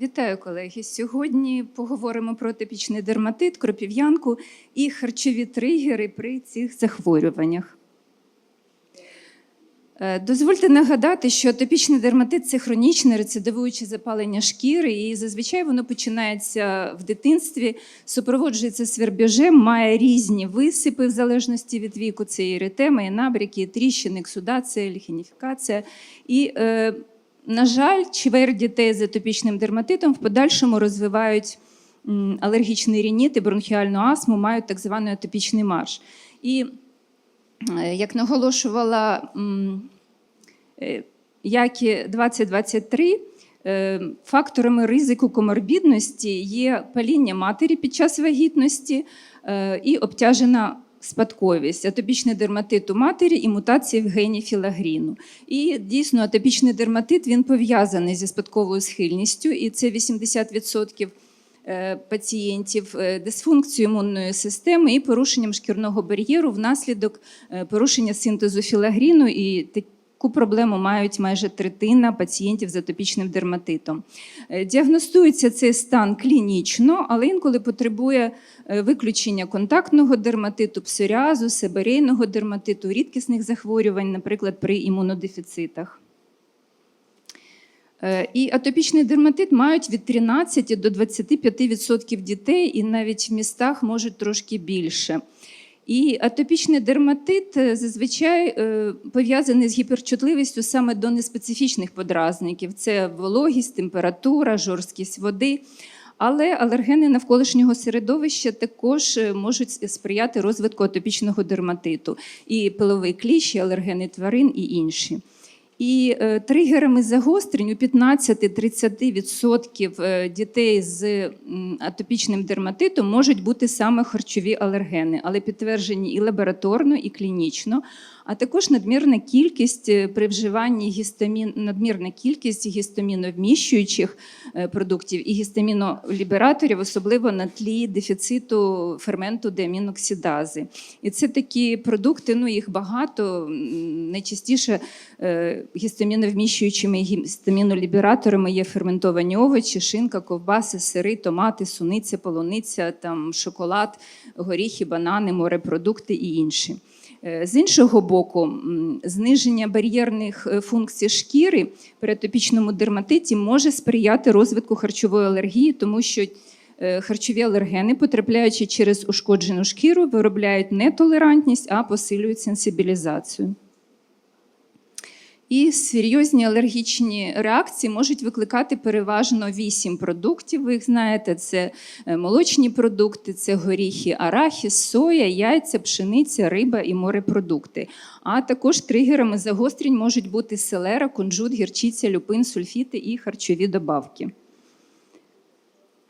Вітаю, колеги. Сьогодні поговоримо про атопічний дерматит, кропів'янку і харчові тригери при цих захворюваннях. Е, Дозвольте нагадати, що атопічний дерматит це хронічне рецидивуюче запалення шкіри, і зазвичай воно починається в дитинстві, супроводжується свербіжем, має різні висипи в залежності від віку. Це і еритема, і набряки, і тріщини, ексудація, ліхініфікація. І е, на жаль, чверть дітей з атопічним дерматитом в подальшому розвивають алергічний рініт і бронхіальну астму, мають так званий атопічний марш. І е, як наголошувала е, Які 2023, е, факторами ризику коморбідності є паління матері під час вагітності і обтяжена спадковість, атопічний дерматит у матері і мутації в гені філагріну. І дійсно атопічний дерматит він пов'язаний зі спадковою схильністю, і це 80% е, пацієнтів е, дисфункцією імунної системи і порушенням шкірного бар'єру внаслідок е, порушення синтезу філагріну. І таку проблему мають майже третина пацієнтів з атопічним дерматитом. Е, Діагностується цей стан клінічно, але інколи потребує е, виключення контактного дерматиту, псоріазу, себерейного дерматиту, рідкісних захворювань, наприклад, при імунодефіцитах. Е, І атопічний дерматит мають від 13 до 25% дітей, і навіть в містах можуть трошки більше. І атопічний дерматит е, зазвичай е, пов'язаний з гіперчутливістю саме до неспецифічних подразників: це вологість, температура, жорсткість води. Але алергени навколишнього середовища також е, можуть сприяти розвитку атопічного дерматиту, і пиловий кліщ, і алергени тварин, і інші. І е, тригерами загострень у 15-30% е, дітей з атопічним дерматитом можуть бути саме харчові алергени, але підтверджені і лабораторно, і клінічно. А також надмірна кількість е, при вживанні гістамін, надмірна кількість гістаміновміщуючих е, продуктів і гістамінолібераторів, особливо на тлі дефіциту ферменту деаміноксидази. І це такі продукти, ну їх багато. Найчастіше е, гістаміновміщуючими гістамінолібераторами є ферментовані овочі, шинка, ковбаси, сири, томати, суниця, полуниця, там, шоколад, горіхи, банани, морепродукти і інші. Е, З іншого боку, зниження бар'єрних е, функцій шкіри при атопічному дерматиті може сприяти розвитку харчової алергії, тому що е, харчові алергени, потрапляючи через ушкоджену шкіру, виробляють не толерантність, а посилюють сенсибілізацію. І серйозні алергічні реакції можуть викликати переважно вісім продуктів. Ви їх знаєте, це е, молочні продукти, це горіхи, арахіс, соя, яйця, пшениця, риба і морепродукти. А також тригерами загострень можуть бути селера, кунжут, гірчиця, люпин, сульфіти і харчові добавки.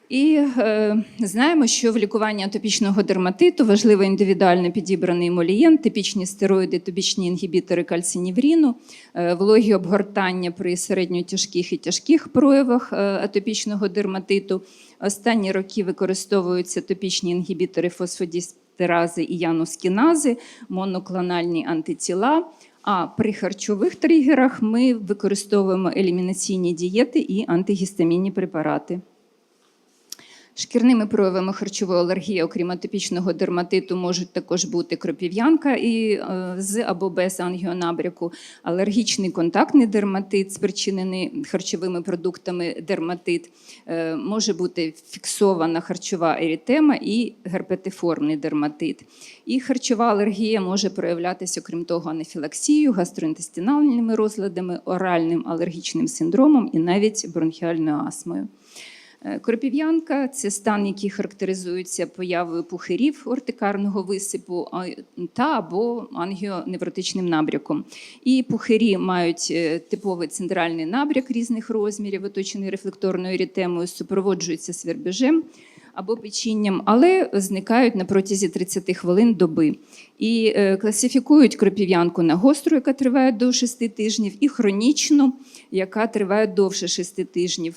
І е, знаємо, що в лікуванні атопічного дерматиту важливо індивідуально підібраний емолієнт, типічні стероїди, типічні інгібітори кальцинівріну, е, вологі обгортання при середньотяжких і тяжких проявах е, атопічного дерматиту. Останні роки використовуються топічні інгібітори фосфодістерази і янускінази, моноклональні антитіла. А при харчових тригерах ми використовуємо елімінаційні дієти і антигістамінні препарати. Шкірними проявами харчової алергії, окрім атопічного дерматиту, можуть також бути кропів'янка і е, з або без ангіонабряку, алергічний контактний дерматит, спричинений харчовими продуктами дерматит, е, може бути фіксована харчова ерітема і герпетиформний дерматит. І харчова алергія може проявлятися, окрім того, анафілаксією, гастроінтестинальними розладами, оральним алергічним синдромом і навіть бронхіальною астмою. Е, Кропів'янка це стан, який характеризується появою пухирів ортикарного висипу та або ангіоневротичним набряком. І пухирі мають е, типовий центральний набряк різних розмірів, оточений рефлекторною ерітемою, супроводжується свербежем або печінням, але зникають на протязі 30 хвилин доби. І е, класифікують кропів'янку на гостру, яка триває до 6 тижнів, і хронічну, яка триває довше 6 тижнів.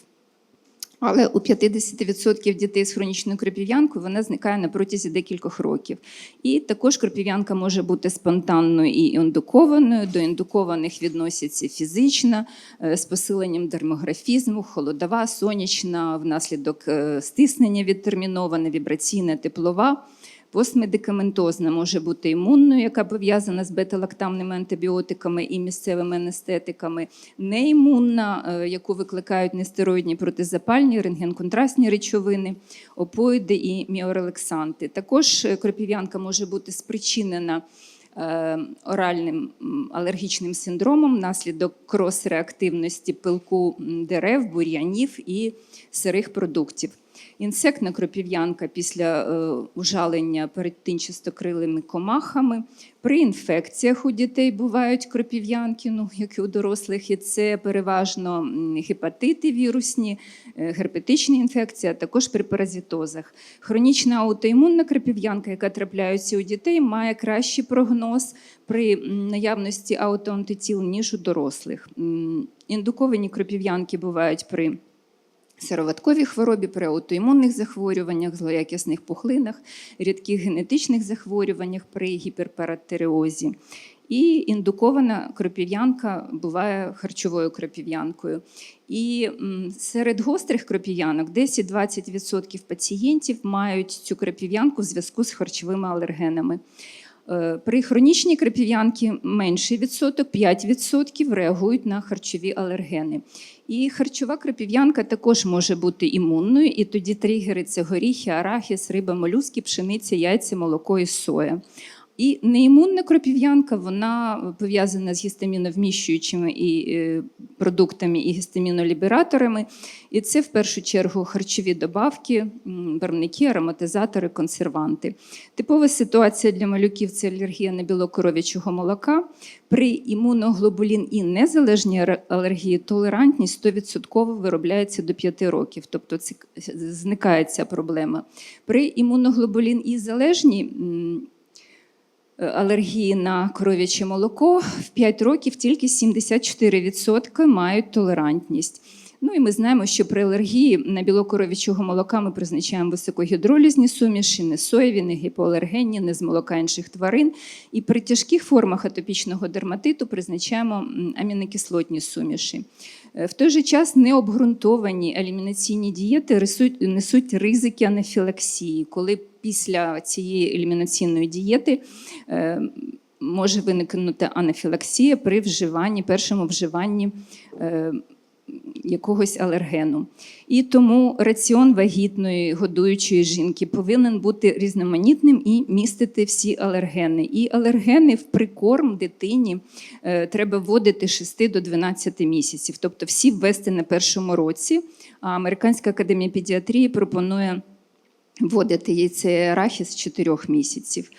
Але у 50% дітей з хронічною кропів'янкою вона зникає на протязі декількох років. І також кропів'янка може бути спонтанною і індукованою. До індукованих відносяться фізична е, з посиленням дермографізму, холодова, сонячна, внаслідок е, стиснення відтермінована, вібраційна, теплова. Постмедикаментозна може бути імунною, яка пов'язана з бета-лактамними антибіотиками і місцевими анестетиками, неімунна, е, яку викликають нестероїдні протизапальні, рентгенконтрастні речовини, опоїди і міорелаксанти. Також е, кропів'янка може бути спричинена е, оральним алергічним синдромом внаслідок крос-реактивності пилку дерев, бур'янів і сирих продуктів. Інсектна кропів'янка після е, ужалення передтинчастокрилими комахами. При інфекціях у дітей бувають кропів'янки, ну, як і у дорослих, і це переважно гепатити вірусні, е, герпетичні інфекції, а також при паразитозах. Хронічна аутоімунна кропів'янка, яка трапляється у дітей, має кращий прогноз при наявності аутоантитіл, ніж у дорослих. Індуковані кропів'янки бувають при сироватковій хворобі, при аутоімунних захворюваннях, злоякісних пухлинах, рідких генетичних захворюваннях при гіперпаратереозі. І індукована кропів'янка буває харчовою кропів'янкою. І серед гострих кропів'янок 10-20% пацієнтів мають цю кропів'янку в зв'язку з харчовими алергенами. Е, При хронічній крапів'янці менший відсоток, 5% реагують на харчові алергени. І харчова крапів'янка також може бути імунною, і тоді тригери це горіхи, арахіс, риба, молюски, пшениця, яйця, молоко і соя. І неімунна кропів'янка вона пов'язана з гістаміновміщуючими і е, продуктами і гістамінолібераторами. І це в першу чергу харчові добавки, барвники, ароматизатори, консерванти. Типова ситуація для малюків це алергія на білок коров'ячого молока. При імуноглобулін і незалежній алергії толерантність 100% виробляється до 5 років, тобто зникає ця проблема. При імуноглобулін і залежній алергії на кров'яче молоко в 5 років тільки 74% мають толерантність. Ну і ми знаємо, що при алергії на білок коров'ячого молока ми призначаємо високогідролізні суміші, не соєві, не гіпоалергенні, не з молока інших тварин. І при тяжких формах атопічного дерматиту призначаємо амінокислотні суміші. Е, В той же час необґрунтовані елімінаційні дієти несуть ризики анафілаксії, коли після цієї елімінаційної дієти е, може виникнути анафілаксія при вживанні, першому вживанні е, якогось алергену. І тому раціон вагітної годуючої жінки повинен бути різноманітним і містити всі алергени. І алергени в прикорм дитині е, треба вводити 6 до 12 місяців, тобто всі ввести на першому році. А Американська академія педіатрії пропонує вводити яйце арахіс з 4 місяців.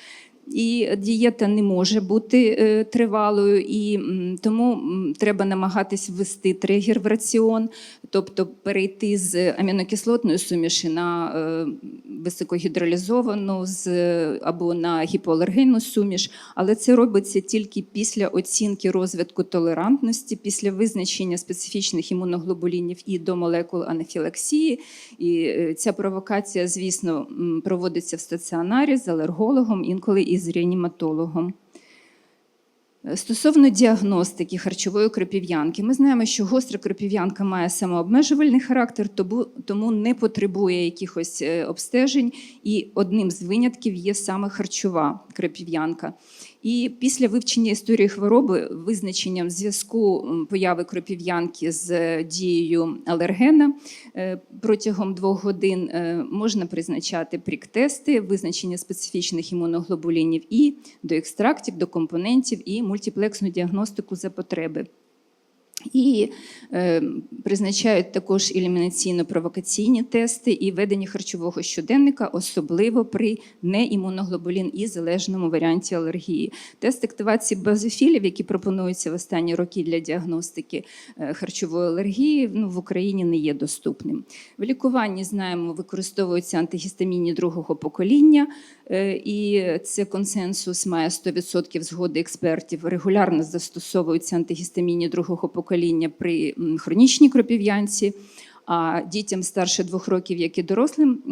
І дієта не може бути е, тривалою, і тому треба намагатись ввести тригер в раціон, тобто перейти з амінокислотної суміші на е, високогідролізовану з, або на гіпоалергенну суміш. Але це робиться тільки після оцінки розвитку толерантності, після визначення специфічних імуноглобулінів і до молекул анафілаксії. І е, ця провокація, звісно, проводиться в стаціонарі з алергологом, інколи і з реаніматологом. Е, Стосовно діагностики харчової кропів'янки, ми знаємо, що гостра кропів'янка має самообмежувальний характер, тому, не потребує якихось е, обстежень, і одним з винятків є саме харчова кропів'янка. І після вивчення історії хвороби, визначенням зв'язку появи кропів'янки з е, дією алергена е, протягом двох годин е, можна призначати прік-тести, визначення специфічних імуноглобулінів і до екстрактів, до компонентів і мультиплексну діагностику за потреби. І е, призначають також елімінаційно-провокаційні тести і ведення харчового щоденника, особливо при неімуноглобулін і залежному варіанті алергії. Тест активації базофілів, які пропонуються в останні роки для діагностики е, харчової алергії, ну, в Україні не є доступним. В лікуванні знаємо, використовуються антигістамінні другого покоління, е, і це консенсус має 100% згоди експертів. Регулярно застосовуються антигістамінні другого покоління при хронічній кропів'янці. а дітям старше двох років, як і дорослим,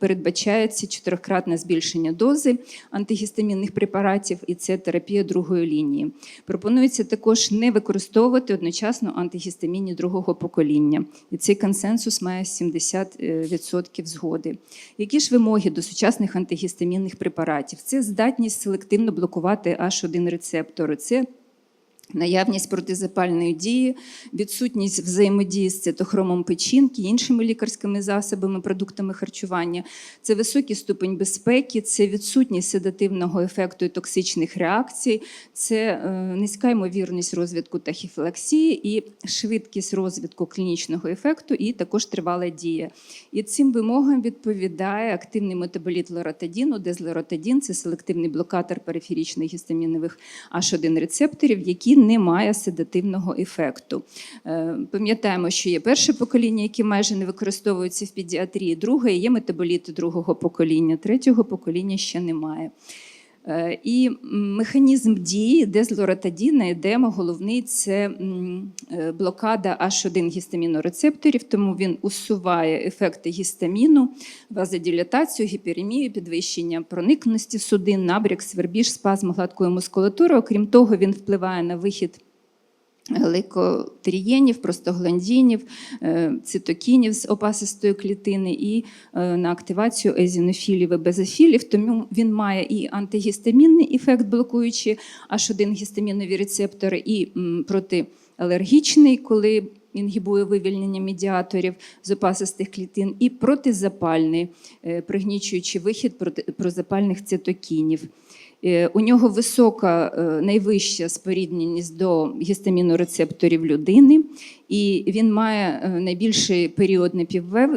передбачається чотирикратне збільшення дози антигістамінних препаратів, і це терапія другої лінії. Пропонується також не використовувати одночасно антигістамінні другого покоління. І цей консенсус має 70% згоди. Які ж вимоги до сучасних антигістамінних препаратів? Це здатність селективно блокувати H1 рецептори. Це Наявність протизапальної дії, відсутність взаємодії з цитохромом печінки, іншими лікарськими засобами, продуктами харчування, це високий ступень безпеки, це відсутність седативного ефекту і токсичних реакцій, це е, низька ймовірність розвитку тахіфілаксії і швидкість розвитку клінічного ефекту, і також тривала дія. І цим вимогам відповідає активний метаболіт лоротадіну, де це селективний блокатор периферічних гістамінових H1 рецепторів, які не має седативного ефекту. Е, Пам'ятаємо, що є перше покоління, яке майже не використовується в педіатрії, друге є метаболіти другого покоління, третього покоління ще немає. Е, І механізм дії дезлоратадіна і демо головний це е, блокада H1 гістамінорецепторів, тому він усуває ефекти гістаміну, вазодилатацію, гіперемію, підвищення проникності судин, набряк, свербіж, спазм гладкої мускулатури. Окрім того, він впливає на вихід гликотрієнів, простагландінів, е, цитокінів з опасистої клітини і е, на активацію езінофілів і безофілів. Тому він має і антигістамінний ефект, блокуючи H1 гістамінові рецептори, і протиалергічний, коли інгібує вивільнення медіаторів з опасистих клітин, і протизапальний, е, пригнічуючи вихід прозапальних цитокінів. Е, У нього висока, е, найвища спорідненість до гістамінорецепторів людини, і він має е, найбільший період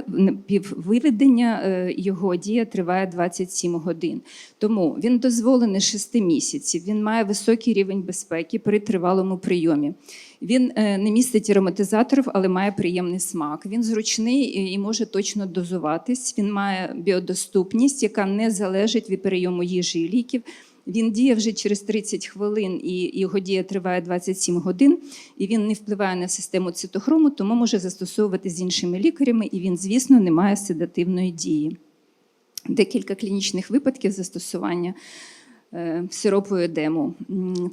напіввиведення. Його дія триває 27 годин. Тому він дозволений 6 місяців. Він має високий рівень безпеки при тривалому прийомі. Він не містить ароматизаторів, але має приємний смак. Він зручний і може точно дозуватись. Він має біодоступність, яка не залежить від прийому їжі і ліків. Він діє вже через 30 хвилин, і його дія триває 27 годин. І він не впливає на систему цитохрому, тому може застосовувати з іншими лікарями. І він, звісно, не має седативної дії. Декілька клінічних випадків застосування е, сиропу едему.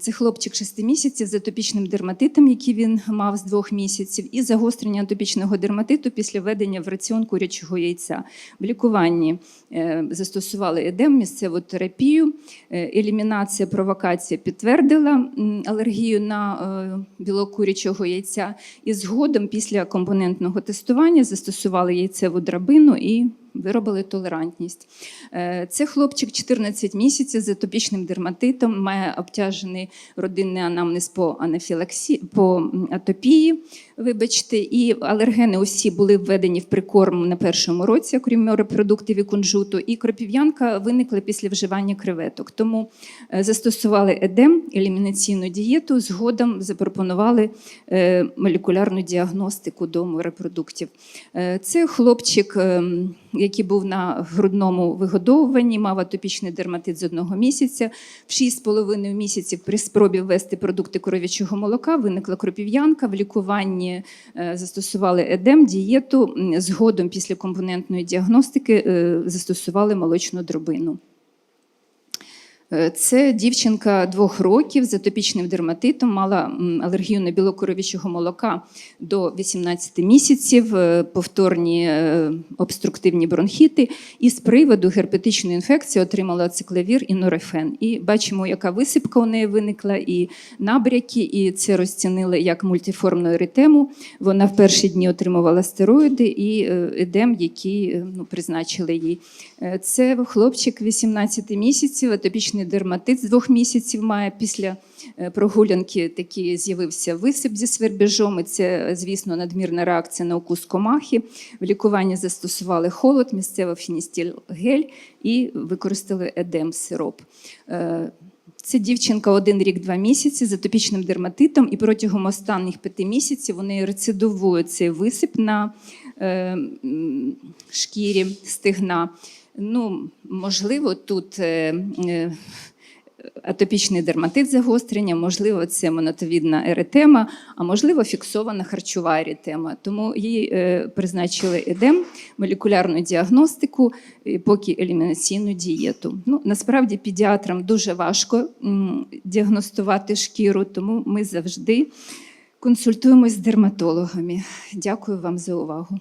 Це хлопчик 6 місяців з атопічним дерматитом, який він мав з 2 місяців, і загострення атопічного дерматиту після введення в раціон курячого яйця. В лікуванні е, застосували едем, місцеву терапію. Е, Елімінація, провокація підтвердила алергію на білок курячого яйця. І згодом після компонентного тестування застосували яйцеву драбину і виробили толерантність. Е, Це хлопчик 14 місяців з атопічним дерматитом, має обтяжений родинний анамнез по анафілаксі, по атопії. Вибачте, і алергени усі були введені в прикорм на першому році, окрім морепродуктів і кунжуту. І кропів'янка виникла після вживання креветок. Тому е, застосували едем, елімінаційну дієту. Згодом запропонували е, молекулярну діагностику до морепродуктів. Е, Це хлопчик, ем, який був на грудному вигодовуванні, мав атопічний дерматит з одного місяця. В 6,5 місяців при спробі ввести продукти коров'ячого молока виникла кропів'янка. В лікуванні е, застосували едем, дієту. Згодом після компонентної діагностики е, застосували молочну дробину. Е, Це дівчинка двох років з атопічним дерматитом, мала алергію на білок коров'ячого молока до 18 місяців, е, повторні е, обструктивні бронхіти, і з приводу герпетичної інфекції отримала ацикловір і норефен. І бачимо, яка висипка у неї виникла, і набряки, і це розцінили як мультиформну еритему. Вона в перші дні отримувала стероїди і едем, які ну, призначили їй. Це хлопчик 18 місяців, атопічний дерматит з двох місяців має після е, прогулянки такий з'явився висип зі свербіжом. І це, звісно, надмірна реакція на укус комахи. В лікуванні застосували холод, місцево фіністіль гель і використали едем сироп. Е, Це дівчинка один рік, два місяці з атопічним дерматитом, і протягом останніх п'яти місяців неї рецидивує цей висип на е, шкірі стегна. Ну, можливо, тут е, е, атопічний дерматит загострення, можливо, це монотовідна еретема, а можливо, фіксована харчова еретема. Тому їй е, призначили едем, молекулярну діагностику, і поки елімінаційну дієту. Ну, насправді педіатрам дуже важко діагностувати шкіру, тому ми завжди консультуємось з дерматологами. Дякую вам за увагу.